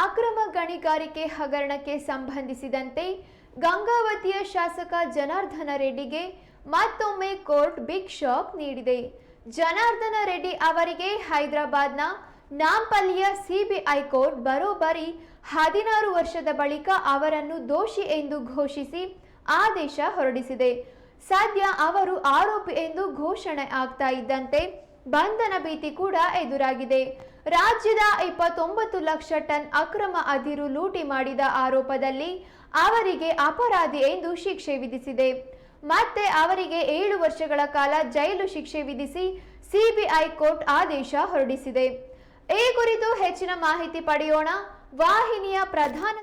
ಅಕ್ರಮ ಗಣಿಗಾರಿಕೆ ಹಗರಣಕ್ಕೆ ಸಂಬಂಧಿಸಿದಂತೆ ಗಂಗಾವತಿಯ ಶಾಸಕ ಜನಾರ್ದನ ರೆಡ್ಡಿಗೆ ಮತ್ತೊಮ್ಮೆ ಕೋರ್ಟ್ ಬಿಗ್ ಶಾಕ್ ನೀಡಿದೆ. ಜನಾರ್ದನ ರೆಡ್ಡಿ ಅವರಿಗೆ ಹೈದರಾಬಾದ್ನ ನಾಂಪಲ್ಲಿಯ ಸಿಬಿಐ ಕೋರ್ಟ್ ಬರೋಬ್ಬರಿ ಹದಿನಾರು ವರ್ಷದ ಬಳಿಕ ಅವರನ್ನು ದೋಷಿ ಎಂದು ಘೋಷಿಸಿ ಆದೇಶ ಹೊರಡಿಸಿದೆ. ಸದ್ಯ ಅವರು ಆರೋಪಿ ಎಂದು ಘೋಷಣೆ ಆಗ್ತಾ ಇದ್ದಂತೆ ಬಂಧನ ಭೀತಿ ಕೂಡ ಎದುರಾಗಿದೆ. ರಾಜ್ಯದ ಇಪ್ಪತ್ತೊಂಬತ್ತು ಲಕ್ಷ ಟನ್ ಅಕ್ರಮ ಅದಿರು ಲೂಟಿ ಮಾಡಿದ ಆರೋಪದಲ್ಲಿ ಅವರಿಗೆ ಅಪರಾಧಿ ಎಂದು ಶಿಕ್ಷೆ ವಿಧಿಸಿದೆ. ಮತ್ತೆ ಅವರಿಗೆ ಏಳು ವರ್ಷಗಳ ಕಾಲ ಜೈಲು ಶಿಕ್ಷೆ ವಿಧಿಸಿ ಸಿಬಿಐ ಕೋರ್ಟ್ ಆದೇಶ ಹೊರಡಿಸಿದೆ. ಈ ಕುರಿತು ಹೆಚ್ಚಿನ ಮಾಹಿತಿ ಪಡೆಯೋಣ. ವಾಹಿನಿಯ ಪ್ರಧಾನ